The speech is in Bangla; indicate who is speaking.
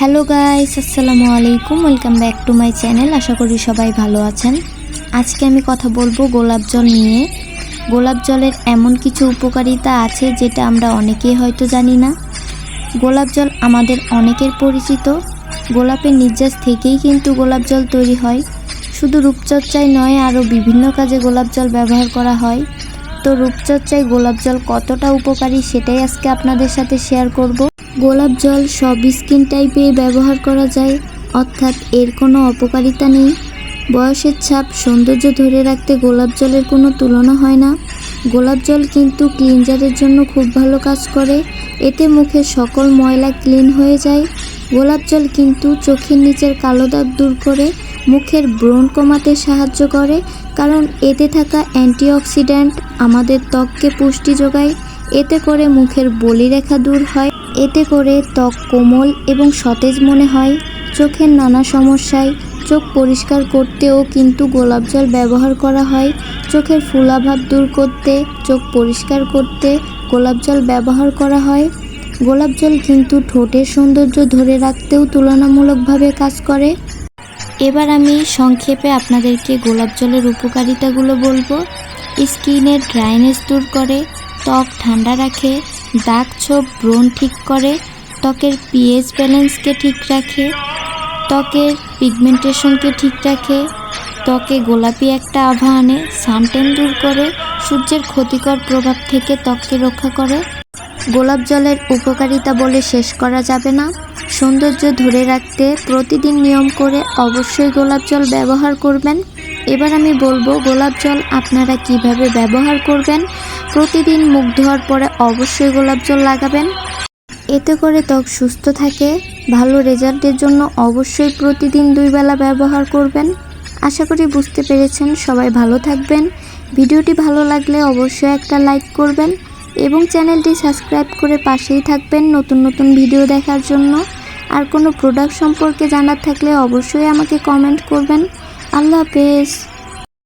Speaker 1: হ্যালো গাইস আসসালামু আলাইকুম welcome back to my channel আশা করি সবাই ভালো আছেন। আজকে আমি কথা বলব গোলাপ জল নিয়ে। গোলাপ জলের এমন কিছু উপকারিতা আছে যেটা আমরা অনেকেই হয়তো জানি না। গোলাপ জল আমাদের অনেকের পরিচিত। গোলাপের নির্যাস থেকেই কিন্তু গোলাপ জল তৈরি হয়। শুধু রূপচর্চায় নয়, আরও বিভিন্ন কাজে গোলাপ জল ব্যবহার করা হয়। তো রূপচর্চায় গোলাপ জল কতটা উপকারী সেটাই আজকে আপনাদের সাথে শেয়ার করব। গোলাপ জল সব স্কিন টাইপে ব্যবহার করা যায়, অর্থাৎ এর কোনো অপকারিতা নেই। বয়সের ছাপ সৌন্দর্য ধরে রাখতে গোলাপ জলের কোনো তুলনা হয় না। গোলাপ জল কিন্তু ক্লিনজারের জন্য খুব ভালো কাজ করে, এতে মুখের সকল ময়লা ক্লিন হয়ে যায়। গোলাপ জল কিন্তু চোখের নিচের কালো দাগ দূর করে মুখের ব্রণ কমাতে সাহায্য করে, কারণ এতে থাকা অ্যান্টিঅক্সিডেন্ট আমাদের ত্বককে পুষ্টি যোগায়। এতে করে মুখের বলিরেখা দূর হয়, এতে করে ত্বক কোমল এবং সতেজ মনে হয়, চোখের নানা সমস্যায় চোখ পরিষ্কার করতেও কিন্তু গোলাপ জল ব্যবহার করা হয়, চোখের ফুলাভাব দূর করতে, চোখ পরিষ্কার করতে গোলাপ জল ব্যবহার করা হয়। গোলাপ জল কিন্তু ঠোঁটের সৌন্দর্য ধরে রাখতেও তুলনামূলকভাবে কাজ করে। এবার আমি সংক্ষেপে আপনাদেরকে গোলাপ জলের উপকারিতাগুলো বলব। স্কিনের ড্রাইনেস দূর করে ত্বক ঠান্ডা রাখে, দাগ ছোপ ব্রণ ঠিক করে, ত্বকের পিএইচ ব্যালেন্সকে ঠিক রাখে, ত্বকের পিগমেন্টেশনকে ঠিক রাখে, ত্বকে গোলাপি একটা আভা আনে সানটেন দূর করে, সূর্যের ক্ষতিকর প্রভাব থেকে ত্বককে রক্ষা করে। গোলাপ জলের উপকারিতা বলে শেষ করা যাবে না। সৌন্দর্য ধরে রাখতে প্রতিদিন নিয়ম করে অবশ্যই গোলাপ জল ব্যবহার করবেন। এবার আমি বলব, গোলাপ জল আপনারা কীভাবে ব্যবহার করবেন? প্রতিদিন মুখ ধোয়ার পরে অবশ্যই গোলাপ জল লাগাবেন। এতে করে ত্বক সুস্থ থাকে, ভালো রেজাল্টের জন্য অবশ্যই প্রতিদিন দুই বেলা ব্যবহার করবেন। আশা করি বুঝতে পেরেছেন, সবাই ভালো থাকবেন। ভিডিওটি ভালো লাগলে অবশ্যই একটা লাইক করবেন এবং চ্যানেলটি সাবস্ক্রাইব করে পাশেই থাকবেন নতুন নতুন ভিডিও দেখার জন্য। আর কোনো প্রোডাক্ট সম্পর্কে জানার থাকলে অবশ্যই আমাকে কমেন্ট করবেন। আল্লাহ হাফেজ।